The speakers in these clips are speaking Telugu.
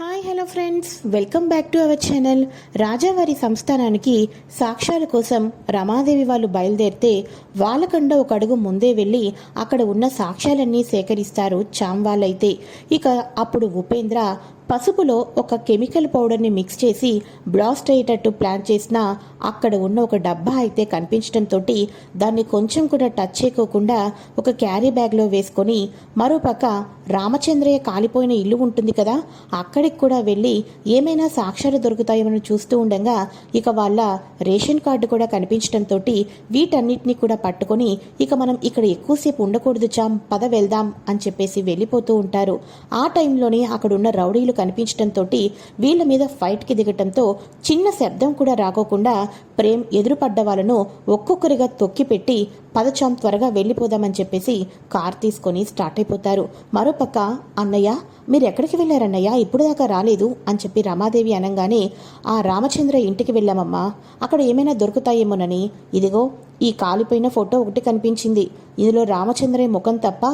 Hi hello friends. Welcome back to our channel. రాజావారి సంస్థానానికి సాక్ష్యాల కోసం రమాదేవి వాళ్ళు బయలుదేరితే వాళ్ళకండా ఒక అడుగు ముందే వెళ్ళి అక్కడ ఉన్న సాక్ష్యాలన్నీ సేకరిస్తారు చామ్ వాళ్ళైతే. ఇక అప్పుడు ఉపేంద్ర పసుపులో ఒక కెమికల్ పౌడర్ని మిక్స్ చేసి బ్లాస్ట్ అయ్యేటట్టు ప్లాన్ చేసిన అక్కడ ఉన్న ఒక డబ్బా అయితే కనిపించడంతో దాన్ని కొంచెం కూడా టచ్ చేయకోకుండా ఒక క్యారీ బ్యాగ్లో వేసుకొని మరోపక్క రామచంద్రయ్య కాలిపోయిన ఇల్లు ఉంటుంది కదా అక్కడికి కూడా వెళ్ళి ఏమైనా సాక్ష్యాలు దొరుకుతాయేమని చూస్తూ ఉండగా ఇక వాళ్ళ రేషన్ కార్డు కూడా కనిపించడంతో వీటన్నిటిని కూడా పట్టుకొని ఇక మనం ఇక్కడ ఎక్కువసేపు ఉండకూడదు చాం పద వెళ్దాం అని చెప్పేసి వెళ్ళిపోతూ ఉంటారు. ఆ టైంలోనే అక్కడున్న రౌడీలు కనిపించడంతో వీళ్ళ మీద ఫైట్కి దిగటంతో చిన్న శబ్దం కూడా రాకోకుండా ప్రేమ్ ఎదురుపడ్డ వాళ్ళను ఒక్కొక్కరిగా తొక్కిపెట్టి పదచాం త్వరగా వెళ్ళిపోదామని చెప్పేసి కార్ తీసుకొని స్టార్ట్ అయిపోతారు. మరో మరోపక్క అన్నయ్య మీరు ఎక్కడికి వెళ్ళారన్నయ్య? ఇప్పుడు దాకా రాలేదు అని చెప్పి రమాదేవి అనగానే ఆ రామచంద్ర ఇంటికి వెళ్ళామమ్మా. అక్కడ ఏమైనా దొరుకుతాయేమోనని. ఇదిగో ఈ కాలిపోయిన ఫోటో ఒకటి కనిపించింది. ఇందులో రామచంద్రయ్య ముఖం తప్ప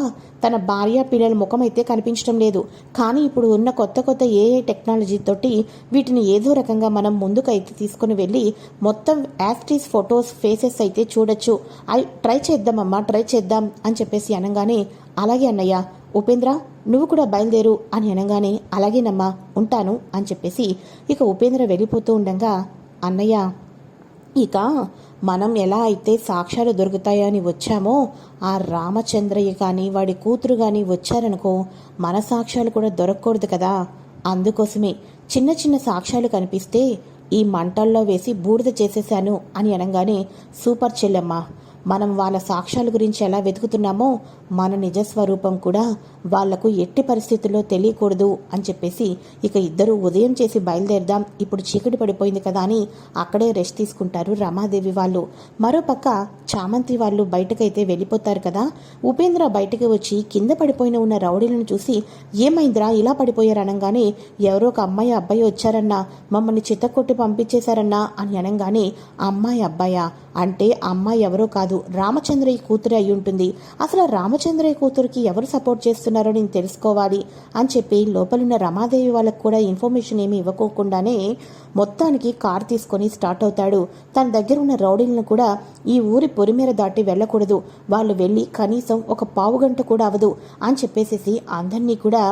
తన భార్య పిల్లల ముఖం అయితే కనిపించడం లేదు. కానీ ఇప్పుడు ఉన్న కొత్త కొత్త ఏఐ టెక్నాలజీ తోటి వీటిని ఏదో రకంగా మనం ముందుకైతే తీసుకుని వెళ్ళి మొత్తం యాస్టీస్ ఫొటోస్ ఫేసెస్ అయితే చూడొచ్చు. ఐ ట్రై చేద్దామమ్మా ట్రై చేద్దాం అని చెప్పేసి అనగానే అలాగే అన్నయ్య. ఉపేంద్ర నువ్వు కూడా బయలుదేరు అని అనగానే అలాగేనమ్మా ఉంటాను అని చెప్పేసి ఇక ఉపేంద్ర వెళ్ళిపోతూ ఉండగా అన్నయ్య ఇక మనం ఎలా అయితే సాక్ష్యాలు దొరుకుతాయని వచ్చామో ఆ రామచంద్రయ్య కానీ వాడి కూతురు కానీ వచ్చారనుకో మన సాక్ష్యాలు కూడా దొరకకూడదు కదా. అందుకోసమే చిన్న చిన్న సాక్ష్యాలు కనిపిస్తే ఈ మంటల్లో వేసి బూడిద చేసేశాను అని అనగానే సూపర్ చెల్లెమ్మ మనం వాళ్ళ సాక్ష్యాల గురించి ఎలా వెతుకుతున్నామో మన నిజ స్వరూపం కూడా వాళ్ళకు ఎట్టి పరిస్థితుల్లో తెలియకూడదు అని చెప్పేసి ఇక ఇద్దరు ఉదయం చేసి బయలుదేరదాం. ఇప్పుడు చీకటి పడిపోయింది కదా అని అక్కడే రెస్ట్ తీసుకుంటారు రమాదేవి వాళ్ళు. మరోపక్క చామంతి వాళ్ళు బయటకైతే వెళ్ళిపోతారు కదా. ఉపేంద్ర బయటకు వచ్చి కింద పడిపోయిన ఉన్న రౌడీలను చూసి ఏమైందిరా? ఇలా పడిపోయారు అనగానే ఎవరో ఒక అమ్మాయి అబ్బాయి వచ్చారన్నా మమ్మల్ని చిత్తకొట్టి పంపించేశారన్నా? అని అనగానే అమ్మాయి అబ్బాయా? అంటే అమ్మాయి ఎవరో కాదు రామచంద్రయ్య కూతురే అయి ఉంటుంది. అసలు రామచంద్రయ్య కూతురికి ఎవరు సపోర్ట్ చేస్తున్నారో నేను తెలుసుకోవాలి అని చెప్పి లోపలున్న రమాదేవి వాళ్ళకు కూడా ఇన్ఫర్మేషన్ ఏమి ఇవ్వకోకుండానే మొత్తానికి కార్ తీసుకొని స్టార్ట్ అవుతాడు. తన దగ్గర ఉన్న రౌడీలను కూడా ఈ ఊరి పొరిమేర దాటి వెళ్ళకూడదు. వాళ్ళు వెళ్ళి కనీసం ఒక పావు గంట కూడా అవదు అని చెప్పేసేసి అందరినీ కూడా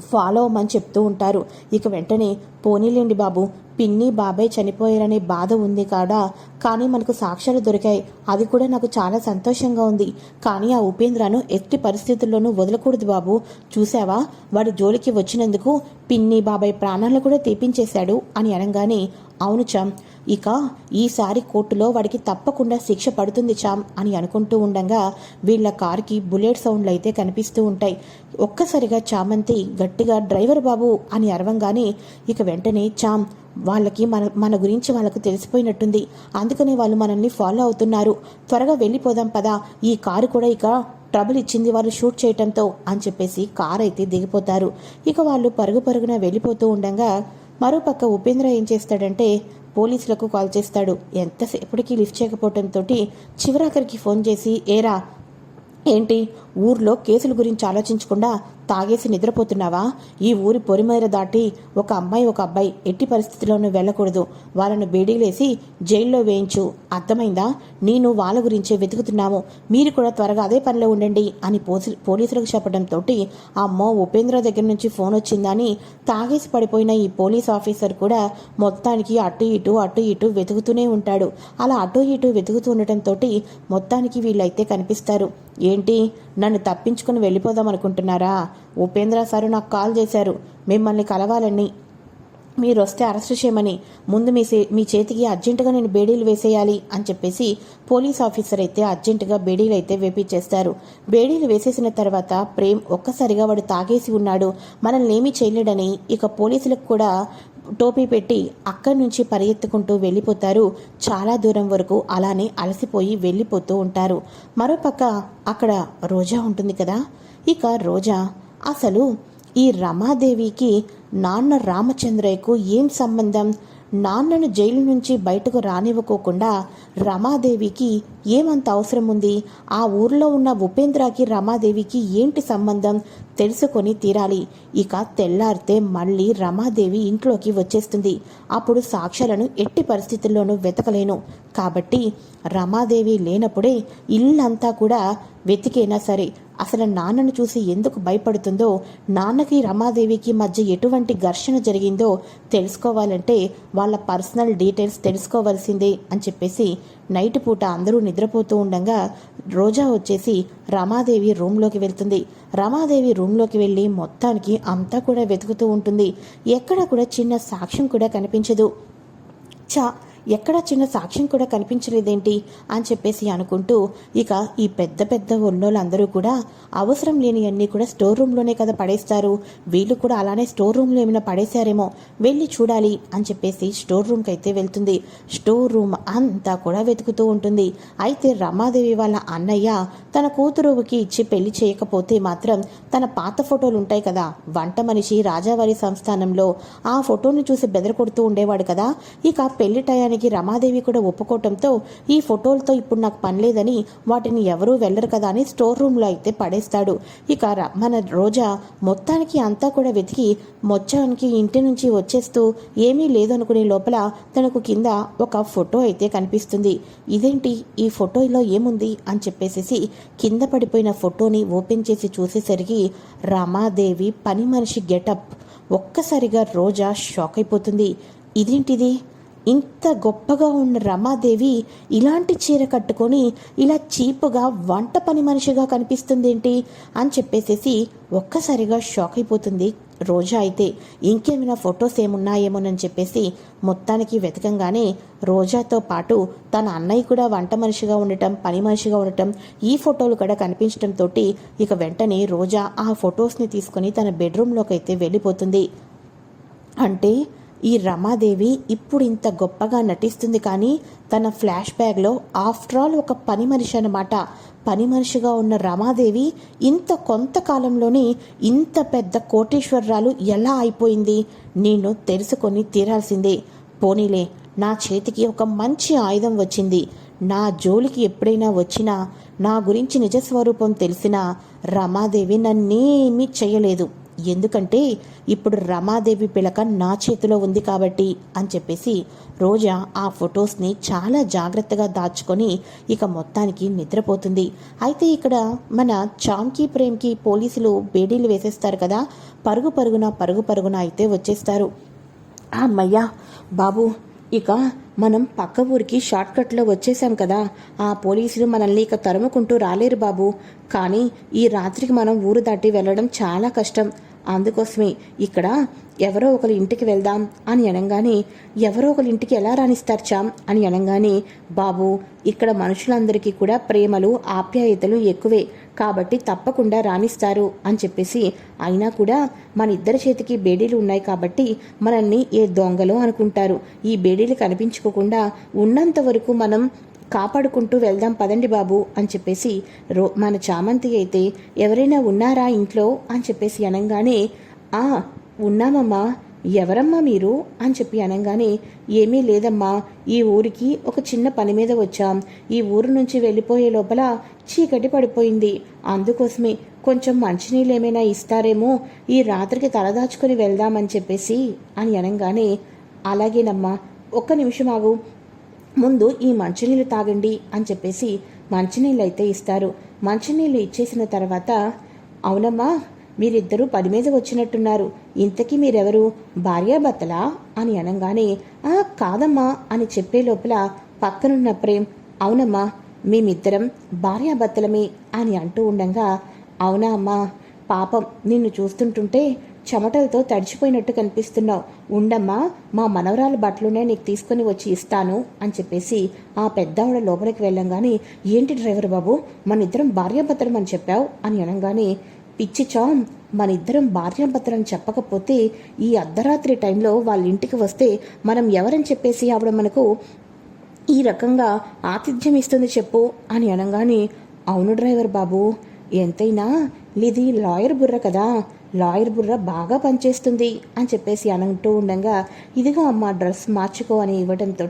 ఫాలో అవ్వమని చెప్తూ ఉంటారు. ఇక వెంటనే పోనీలేండి బాబు పిన్ని బాబాయ్ చనిపోయారనే బాధ ఉంది కాడా? కానీ మనకు సాక్ష్యాలు దొరికాయి. అది కూడా నాకు చాలా సంతోషంగా ఉంది. కానీ ఆ ఉపేంద్రను ఎట్టి పరిస్థితుల్లోనూ వదలకూడదు బాబు. చూసావా వాడి జోలికి వచ్చినందుకు పిన్ని బాబాయ్ ప్రాణాలను కూడా తీపించేశాడు అని అనగానే అవును చామ్ ఇక ఈసారి కోర్టులో వాడికి తప్పకుండా శిక్ష పడుతుంది చామ్ అని అనుకుంటూ ఉండగా వీళ్ళ కార్కి బుల్లెట్ సౌండ్లు అయితే కనిపిస్తూ ఉంటాయి. ఒక్కసారిగా చామంతి గట్టిగా డ్రైవర్ బాబు అని అరవంగానే ఇక వెంటనే చామ్ వాళ్ళకి మన మన గురించి వాళ్ళకు తెలిసిపోయినట్టుంది. అందుకనే వాళ్ళు మనల్ని ఫాలో అవుతున్నారు. త్వరగా వెళ్ళిపోదాం పదా. ఈ కారు కూడా ఇక ట్రబుల్ ఇచ్చింది వాళ్ళు షూట్ చేయటంతో అని చెప్పేసి కార్ అయితే దిగిపోతారు. ఇక వాళ్ళు పరుగు పరుగున వెళ్ళిపోతూ ఉండగా మరోపక్క ఉపేంద్ర ఏం చేస్తాడంటే పోలీసులకు కాల్ చేస్తాడు. ఎంతసేపటికి లిఫ్ట్ చేయకపోవడంతో చివరాఖరికి ఫోన్ చేసి ఏరా ఏంటి? ఊర్లో కేసుల గురించి ఆలోచించకుండా తాగేసి నిద్రపోతున్నావా? ఈ ఊరి పొరిమేర దాటి ఒక అమ్మాయి ఒక అబ్బాయి ఎట్టి పరిస్థితిలోనూ వెళ్ళకూడదు. వాళ్ళను బేడీలేసి జైల్లో వేయించు. అర్థమైందా? నేను వాళ్ళ గురించే వెతుకుతున్నాము. మీరు కూడా త్వరగా అదే పనిలో ఉండండి అని పోసి పోలీసులకు చెప్పడంతో అమ్మో ఉపేంద్ర దగ్గర నుంచి ఫోన్ వచ్చిందని తాగేసి పడిపోయిన ఈ పోలీస్ ఆఫీసర్ కూడా మొత్తానికి అటు ఇటు అటు ఇటు వెతుకుతూనే ఉంటాడు. అలా అటు ఇటు వెతుకుతూ ఉండటంతో మొత్తానికి వీళ్ళైతే కనిపిస్తారు. ఏంటి? నన్ను తప్పించుకుని వెళ్ళిపోదాం అనుకుంటున్నారా? ఉపేంద్ర సారు నాకు కాల్ చేశారు. మిమ్మల్ని కలవాలని. మీరు వస్తే అరెస్ట్ చేయమని ముందు మీ మీ చేతికి అర్జెంటుగా నేను బేడీలు వేసేయాలి అని చెప్పేసి పోలీస్ ఆఫీసర్ అయితే అర్జెంటుగా బేడీలు అయితే వేపించేస్తారు బేడీలు వేసేసిన తర్వాత ప్రేమ్ ఒక్కసారిగా వాడు తాగేసి ఉన్నాడు. మనల్ని ఏమీ చేయలేడని ఇక పోలీసులకు కూడా టోపీ పెట్టి అక్కడి నుంచి పరిగెత్తుకుంటూ వెళ్ళిపోతారు. చాలా దూరం వరకు అలానే అలసిపోయి వెళ్ళిపోతూ ఉంటారు. మరోపక్క అక్కడ రోజా ఉంటుంది కదా? ఇక రోజా అసలు ఈ రమాదేవికి నాన్న రామచంద్రయ్యకు ఏం సంబంధం? నాన్నను జైలు నుంచి బయటకు రానివ్వకోకుండా రమాదేవికి ఏమంత అవసరం ఉంది ఆ ఊర్లో ఉన్న ఉపేంద్రకి రమాదేవికి ఏంటి సంబంధం? తెలుసుకొని తీరాలి. ఇక తెల్లారితే మళ్ళీ రమాదేవి ఇంట్లోకి వచ్చేస్తుంది. అప్పుడు సాక్ష్యాలను ఎట్టి పరిస్థితుల్లోనూ వెతకలేను. కాబట్టి రమాదేవి లేనప్పుడే ఇల్లంతా కూడా వెతికైనా సరే? అసలు నాన్నను చూసి ఎందుకు భయపడుతుందో నాన్నకి రమాదేవికి మధ్య ఎటువంటి ఘర్షణ జరిగిందో తెలుసుకోవాలంటే వాళ్ళ పర్సనల్ డీటెయిల్స్ తెలుసుకోవలసిందే అని చెప్పేసి నైట్ పూట అందరూ నిద్రపోతూ ఉండగా రోజా వచ్చేసి రమాదేవి రూమ్లోకి వెళ్తుంది. రమాదేవి రూమ్లోకి వెళ్ళి మొత్తానికి అంతా కూడా వెతుకుతూ ఉంటుంది. ఎక్కడ కూడా చిన్న సాక్ష్యం కూడా కనిపించదు. చా ఎక్కడా చిన్న సాక్ష్యం కూడా కనిపించలేదేంటి అని చెప్పేసి అనుకుంటూ ఇక ఈ పెద్ద పెద్ద ఉన్నోళ్ళందరూ కూడా అవసరం లేని అన్నీ కూడా స్టోర్ రూమ్లోనే కదా పడేస్తారు. వీళ్ళు కూడా అలానే స్టోర్ రూమ్లో ఏమైనా పడేశారేమో వెళ్ళి చూడాలి అని చెప్పేసి స్టోర్ రూమ్కి అయితే వెళ్తుంది. స్టోర్ రూమ్ అంతా కూడా వెతుకుతూ ఉంటుంది. అయితే రమాదేవి వాళ్ళ అన్నయ్య తన కూతురుకి ఇచ్చి పెళ్ళి చేయకపోతే మాత్రం తన పాత ఫోటోలు ఉంటాయి కదా వంట మనిషి రాజావారి సంస్థానంలో ఆ ఫోటోని చూసి బెదరకొడుతూ ఉండేవాడు కదా. ఇక పెళ్ళి చేయడానికి రమాదేవి కూడా ఒప్పుకోవటంతో ఈ ఫోటోలతో ఇప్పుడు నాకు పని లేదని వాటిని ఎవరూ వెళ్ళరు కదా అని స్టోర్ రూమ్లో అయితే పడేస్తాడు. ఇక మన రోజా మొత్తానికి అంతా కూడా వెతికి మొత్తానికి ఇంటి నుంచి వచ్చేస్తూ ఏమీ లేదనుకునే లోపల తనకు కింద ఒక ఫోటో అయితే కనిపిస్తుంది. ఇదేంటి? ఈ ఫోటోలో ఏముంది? అని చెప్పేసేసి కింద పడిపోయిన ఫోటోని ఓపెన్ చేసి చూసేసరికి రమాదేవి పని మనిషి గెటప్. ఒక్కసారిగా రోజా షాక్ అయిపోతుంది. ఇదేంటిది? ఇంత గొప్పగా ఉన్న రమాదేవి ఇలాంటి చీర కట్టుకొని ఇలా చీపుగా వంట పని మనిషిగా కనిపిస్తుందేంటి అని చెప్పేసేసి ఒక్కసారిగా షాక్ అయిపోతుంది రోజా అయితే. ఇంకేమైనా ఫొటోస్ ఏమున్నాయేమోనని చెప్పేసి మొత్తానికి వెతకంగానే రోజాతో పాటు తన అన్నయ్య కూడా వంట మనిషిగా ఉండటం పని మనిషిగా ఉండటం ఈ ఫోటోలు కూడా కనిపించడంతో ఇక వెంటనే రోజా ఆ ఫొటోస్ని తీసుకొని తన బెడ్రూమ్లోకి అయితే వెళ్ళిపోతుంది. అంటే ఈ రమాదేవి ఇప్పుడు ఇంత గొప్పగా నటిస్తుంది కానీ తన ఫ్లాష్ బ్యాగ్లో ఆఫ్టర్ ఆల్ ఒక పని మనిషి అనమాట పని మనిషిగా ఉన్న రమాదేవి ఇంత కొంతకాలంలోనే ఇంత పెద్ద కోటేశ్వరరాలు ఎలా అయిపోయింది? నేను తెలుసుకొని తీరాల్సిందే. పోనీలే నా చేతికి ఒక మంచి ఆయుధం వచ్చింది. నా జోలికి ఎప్పుడైనా వచ్చినా నా గురించి నిజస్వరూపం తెలిసినా రమాదేవి నన్నేమీ చేయలేదు. ఎందుకంటే ఇప్పుడు రమాదేవి పిలక నా చేతిలో ఉంది కాబట్టి అని చెప్పేసి రోజా ఆ ఫొటోస్ని చాలా జాగ్రత్తగా దాచుకొని ఇక మొత్తానికి నిద్రపోతుంది. అయితే ఇక్కడ మన చామ్కి ప్రేమ్కి పోలీసులు బేడీలు వేసేస్తారు కదా పరుగు పరుగున పరుగు పరుగున అయితే వచ్చేస్తారు. అమ్మయ్యా బాబు ఇక మనం పక్క ఊరికి షార్ట్కట్లో వచ్చేసాం కదా. ఆ పోలీసులు మనల్ని ఇక తరుముకుంటూ రాలేరు బాబు. కానీ ఈ రాత్రికి మనం ఊరు దాటి వెళ్ళడం చాలా కష్టం. అందుకోసమే ఇక్కడ ఎవరో ఒకరి ఇంటికి వెళ్దాం అని అనగానే ఎవరో ఒకరి ఇంటికి ఎలా రాణిస్తారు చామ్ అని అనగానే బాబు ఇక్కడ మనుషులందరికీ కూడా ప్రేమలు ఆప్యాయతలు ఎక్కువే కాబట్టి తప్పకుండా రాణిస్తారు అని చెప్పేసి అయినా కూడా మన ఇద్దరి చేతికి బేడీలు ఉన్నాయి కాబట్టి మనల్ని ఏ దొంగలో అనుకుంటారు. ఈ బేడీలు కనిపించుకోకుండా ఉన్నంత వరకు మనం కాపాడుకుంటూ వెళ్దాం పదండి బాబు అని చెప్పేసి రో మన చామంతి అయితే ఎవరైనా ఉన్నారా ఇంట్లో అని చెప్పేసి అనగానే ఆ ఉన్నామమ్మా ఎవరమ్మా మీరు? అని చెప్పి అనగానే ఏమీ లేదమ్మా ఈ ఊరికి ఒక చిన్న పని మీద వచ్చాం. ఈ ఊరు నుంచి వెళ్ళిపోయే లోపల చీకటి పడిపోయింది. అందుకోసమే కొంచెం మంచినీళ్ళు ఏమైనా ఇస్తారేమో ఈ రాత్రికి తలదాచుకొని వెళ్దామని చెప్పేసి అని అనగానే అలాగేనమ్మా ఒక్క నిమిషం ఆగు. ముందు ఈ మంచినీళ్ళు తాగండి అని చెప్పేసి మంచినీళ్ళు అయితే ఇస్తారు. మంచినీళ్ళు ఇచ్చేసిన తర్వాత అవునమ్మా మీరిద్దరూ పని మీద వచ్చినట్టున్నారు. ఇంతకీ మీరెవరు? భార్యాభర్తలా? అని అనగానే ఆ కాదమ్మా అని చెప్పే లోపల పక్కనున్న ప్రేమ్ అవునమ్మా మేమిద్దరం భార్యాభర్తలమే అని అంటూ ఉండగా అవునా అమ్మా పాపం నిన్ను చూస్తుంటుంటే చెమటలతో తడిచిపోయినట్టు కనిపిస్తున్నావు. ఉండమ్మా మా మనవరాల బట్టలునే నీకు తీసుకుని వచ్చి ఇస్తాను అని చెప్పేసి ఆ పెద్దావిడ లోపలికి వెళ్ళంగానే ఏంటి డ్రైవర్ బాబు మన ఇద్దరం భార్యాభర్తలం అని చెప్పావు? అని అనగానే పిచ్చి చాం మన ఇద్దరం భార్యాభర్తలని చెప్పకపోతే ఈ అర్ధరాత్రి టైంలో వాళ్ళ ఇంటికి వస్తే మనం ఎవరని చెప్పేసి ఆవిడ మనకు ఈ రకంగా ఆతిథ్యం ఇస్తుంది చెప్పు? అని అనగానే అవును డ్రైవర్ బాబు ఎంతైనా ఇది లాయర్ బుర్ర కదా. లాయర్ బుర్ర బాగా పనిచేస్తుంది అని చెప్పేసి అంటూ ఉండగా ఇదిగో అమ్మ డ్రెస్ మార్చుకో అని ఇవ్వడంతో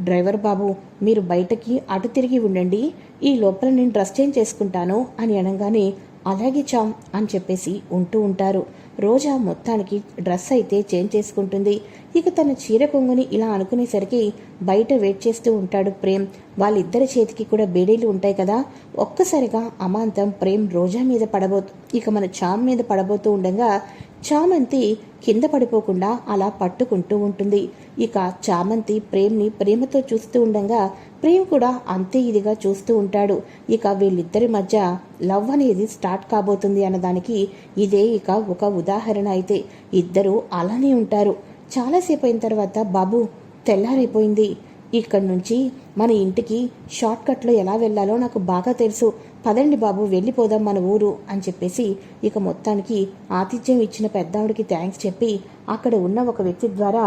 డ్రైవర్ బాబు మీరు బయటకి అటు తిరిగి ఉండండి ఈ లోపల నేను డ్రెస్ చేంజ్ చేసుకుంటాను అని అనగానే అలాగే చామ్ అని చెప్పేసి ఉంటూ ఉంటారు. రోజా మొత్తానికి డ్రెస్ అయితే చేంజ్ చేసుకుంటుంది. ఇక తన చీర కొంగుని ఇలా అనుకునేసరికి బయట వెయిట్ చేస్తూ ఉంటాడు ప్రేమ్. వాళ్ళిద్దరి చేతికి కూడా బేడీలు ఉంటాయి కదా. ఒక్కసారిగా అమాంతం ప్రేమ్ రోజా మీద పడబోతు ఇక మన చామ్ మీద పడబోతూ ఉండగా చామంతి కింద పడిపోకుండా అలా పట్టుకుంటూ ఉంటుంది. ఇక చామంతి ప్రేమ్ని ప్రేమతో చూస్తూ ఉండగా ప్రేమ్ కూడా అంతే ఇదిగా చూస్తూ ఉంటాడు. ఇక వీళ్ళిద్దరి మధ్య లవ్ అనేది స్టార్ట్ కాబోతుంది అన్నదానికి ఇదే ఇక ఒక ఉదాహరణ అయితే. ఇద్దరు అలానే ఉంటారు. చాలాసేపు అయిన తర్వాత బాబు తెల్లారైపోయింది. ఇక్కడి నుంచి మన ఇంటికి షార్ట్ కట్లో ఎలా వెళ్ళాలో నాకు బాగా తెలుసు. పదండి బాబు వెళ్ళిపోదాం మన ఊరు అని చెప్పేసి ఇక మొత్తానికి ఆతిథ్యం ఇచ్చిన పెద్దావిడికి థ్యాంక్స్ చెప్పి అక్కడ ఉన్న ఒక వ్యక్తి ద్వారా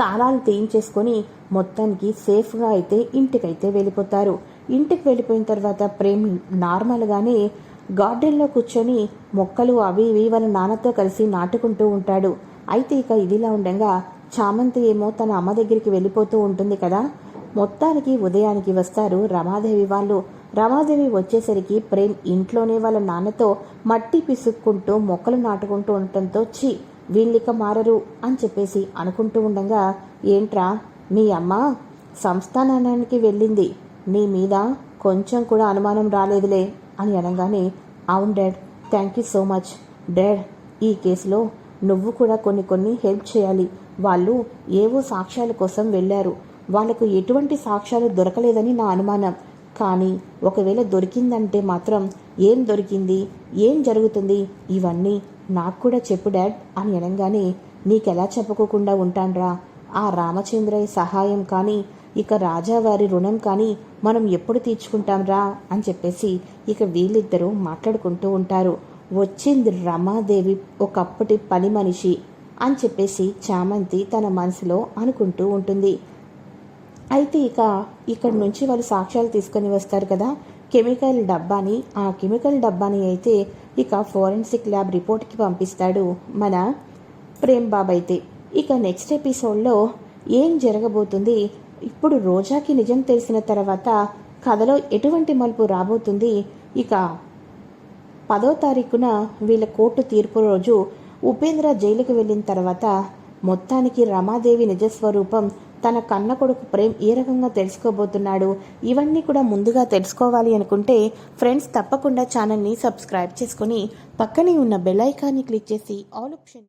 తాళాలు తీయించేసుకొని మొత్తానికి సేఫ్గా అయితే ఇంటికైతే వెళ్ళిపోతారు. ఇంటికి వెళ్ళిపోయిన తర్వాత ప్రేమ్ నార్మల్గానే గార్డెన్లో కూర్చొని మొక్కలు అవి ఇవి వాళ్ళ నాన్నతో కలిసి నాటుకుంటూ ఉంటాడు. అయితే ఇక ఇదిలా ఉండగా చామంతి ఏమో తన అమ్మ దగ్గరికి వెళ్ళిపోతూ ఉంటుంది కదా. మొత్తానికి ఉదయానికి వస్తారు రమాదేవి వాళ్ళు. రమాదేవి వచ్చేసరికి ప్రేమ్ ఇంట్లోనే వాళ్ళ నాన్నతో మట్టి పిసుక్కుంటూ మొక్కలు నాటుకుంటూ ఉండటంతో చి వీళ్ళిక మారరు అని చెప్పేసి అనుకుంటూ ఉండగా ఏంట్రా మీ అమ్మ సంస్థానానికి వెళ్ళింది. నీ మీద కొంచెం కూడా అనుమానం రాలేదులే అని అనగానే అవును dad thank you so much. Dad ఈ కేసులో నువ్వు కూడా కొన్ని కొన్ని హెల్ప్ చేయాలి. వాళ్ళు ఏవో సాక్ష్యాల కోసం వెళ్ళారు. వాళ్ళకు ఎటువంటి సాక్ష్యాలు దొరకలేదని నా అనుమానం. కానీ ఒకవేళ దొరికిందంటే మాత్రం ఏం దొరికింది? ఏం జరుగుతుంది? ఇవన్నీ నాకు కూడా చెప్పు డాడ్ అని అనగానే నీకెలా చెప్పుకోకుండా ఉంటాన్రా. ఆ రామచంద్రయ్య సహాయం కానీ ఇక రాజావారి రుణం కానీ మనం ఎప్పుడు తీర్చుకుంటాంరా అని చెప్పేసి ఇక వీళ్ళిద్దరూ మాట్లాడుకుంటూ ఉంటారు. వచ్చింది రమాదేవి ఒకప్పటి పని మనిషి అని చెప్పేసి చామంతి తన మనసులో అనుకుంటూ ఉంటుంది. అయితే ఇక ఇక్కడ నుంచి వాళ్ళు సాక్ష్యాలు తీసుకొని వస్తారు కదా కెమికల్ డబ్బాని ఆ కెమికల్ డబ్బాని అయితే ఇక ఫోరెన్సిక్ ల్యాబ్ రిపోర్ట్కి పంపిస్తాడు మన ప్రేమ్ బాబ్ అయితే. ఇక నెక్స్ట్ ఎపిసోడ్లో ఏం జరగబోతుంది? ఇప్పుడు రోజాకి నిజం తెలిసిన తర్వాత కథలో ఎటువంటి మలుపు రాబోతుంది? ఇక పదో తారీఖున వీళ్ళ కోర్టు తీర్పు రోజు ఉపేంద్ర జైలుకు వెళ్ళిన తర్వాత మొత్తానికి రమాదేవి నిజస్వరూపం తన కన్న కొడుకు ప్రేమ్ ఏ రకంగా తెలుసుకోబోతున్నాడు? ఇవన్నీ కూడా ముందుగా తెలుసుకోవాలి అనుకుంటే ఫ్రెండ్స్ తప్పకుండా ఛానల్ని సబ్స్క్రైబ్ చేసుకొని పక్కనే ఉన్న బెల్ ఐకాన్ని క్లిక్ చేసి ఆల్ ఆప్షన్